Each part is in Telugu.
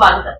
స్వాగతం.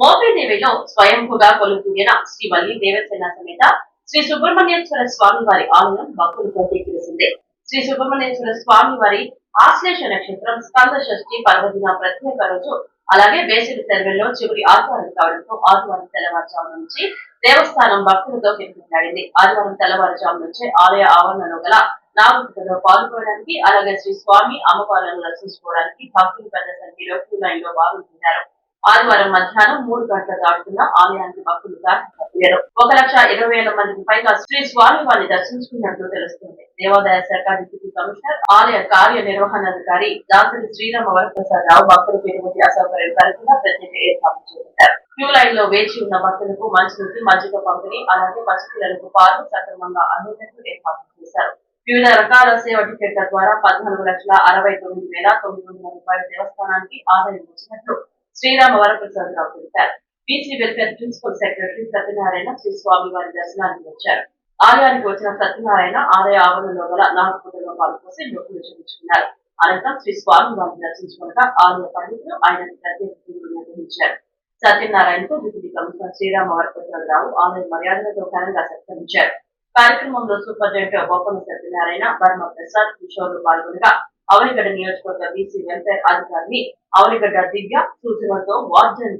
మోపిదేవిలో స్వయంభుగా కొలుగుదిన శ్రీ వల్లి దేవసేన సమేత శ్రీ సుబ్రహ్మణ్యేశ్వర స్వామి వారి ఆలయం భక్తులతో కిరిసింది శ్రీ సుబ్రహ్మణ్యేశ్వర స్వామి వారి ఆశ్లేష నక్షత్రం స్కంద షష్ఠి పర్వదిన ప్రత్యేక రోజు అలాగే వేసవి సెలవుల్లో చివరి ఆదివారం కావడంతో ఆదివారం తెల్లవారుజాము నుంచి దేవస్థానం భక్తులతో కిటకిటలాడింది ఆదివారం తెల్లవారుజాము నుంచే ఆలయ ఆవరణలో గల నాగరికతలో పాల్గొనడానికి అలాగే శ్రీ స్వామి అమ్మవార్లను దర్శించుకోవడానికి భక్తులు పెద్ద సంఖ్యలో క్యూ లైన్లో పాల్గొంటున్నారు ఆదివారం మధ్యాహ్నం మూడు గంటల దాటుతున్న ఆలయానికి భక్తులు దాటారు ఒక లక్ష ఇరవై వేల మందికి పైగా శ్రీ స్వామి వారిని దర్శించుకున్నట్లు తెలుస్తుంది. దేవాదాయ శాఖ డిప్యూటీ కమిషనర్ ఆలయ కార్యనిర్వహణాధికారి దాసరి శ్రీరామ వరప్రసాద్ రావు భక్తులకు ఎటువంటి అసౌకర్యం కలగకుండా ప్రత్యేక ఏర్పాట్లు చేపట్టారు. క్యూ లైన్లో వేచి ఉన్న భక్తులకు మంచినీటి మజ్జిగ పంపిణీ అలాగే పసిపిల్లలకు పాలు సక్రమంగా అందేటట్లు ఏర్పాట్లు చేశారు. వివిధ రకాల సేవ టికెట్ల ద్వారా పద్నాలుగు లక్షల అరవై తొమ్మిది వేల తొమ్మిది వందల రూపాయల దేవస్థానానికి ఆదాయం వచ్చినట్లు శ్రీరామ వరప్రసాద్ రావు తెలిపారు. BC welfare principal secretary Satyanarayana Sri స్వామి వారి దర్శనానికి వచ్చారు. ఆలయానికి వచ్చిన సత్యనారాయణ ఆలయ ఆవరణలో గల నాగపుటలో పాల్పోసి నొప్పులు చూపించుకున్నారు. అనంతరం శ్రీ స్వామి వారిని దర్శించుకునగా ఆలయ పండితులు ఆయన ప్రత్యేక నిర్వహించారు. సత్యనారాయణకు డిప్యూటీ కమిషనర్ శ్రీరామ వరప్రసాదరావు ఆమె ఆలయ మర్యాదలతో ఘనంగా సత్కరించారు. కార్యక్రమంలో సూపరింటెండెంట్ బొప్పన సత్యనారాయణ వర్మ ప్రసాద్ కిషోర్లు పాల్గొనగా అవనిగడ్డ నియోజకవర్గ బీసీ వెల్ఫేర్ అధికారిని అవనిగడ్డ దివ్య సూచనలతో వార్డెన్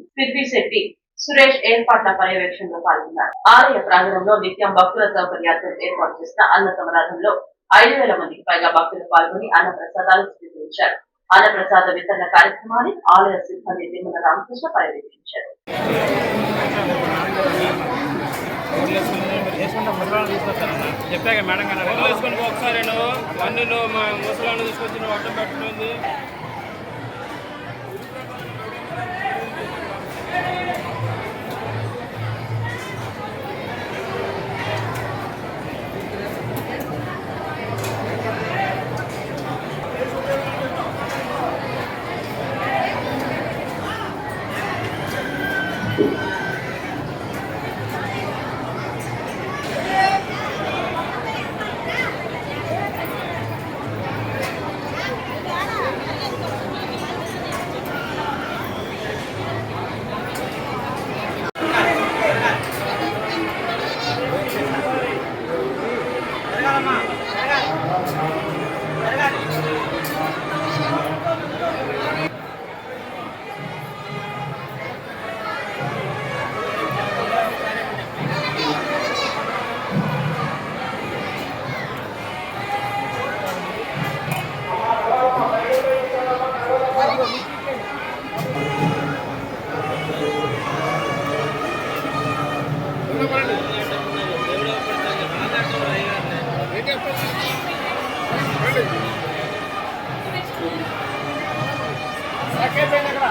శెట్టి సురేష్ ఏర్పాట్ల పర్యవేక్షణలో పాల్గొన్నారు. ఆలయ ప్రాంగణంలో నిత్యం భక్తుల సౌకర్యార్థం ఏర్పాటు చేసిన అన్న సమరాధంలో ఐదు వేల మందికి పైగా భక్తులు పాల్గొని అన్న ప్రసాదాలు స్వీకరించారు. అన్న ప్రసాద వితరణ కార్యక్రమాన్ని ఆలయ సిబ్బంది తిమ్మల రామకృష్ణ పర్యవేక్షించారు. చెప్పాక మేడం గారు ఒకసారి ముసలాన్ని తీసుకొచ్చిన అడ్డం పెట్టింది Gracias. అక్కడ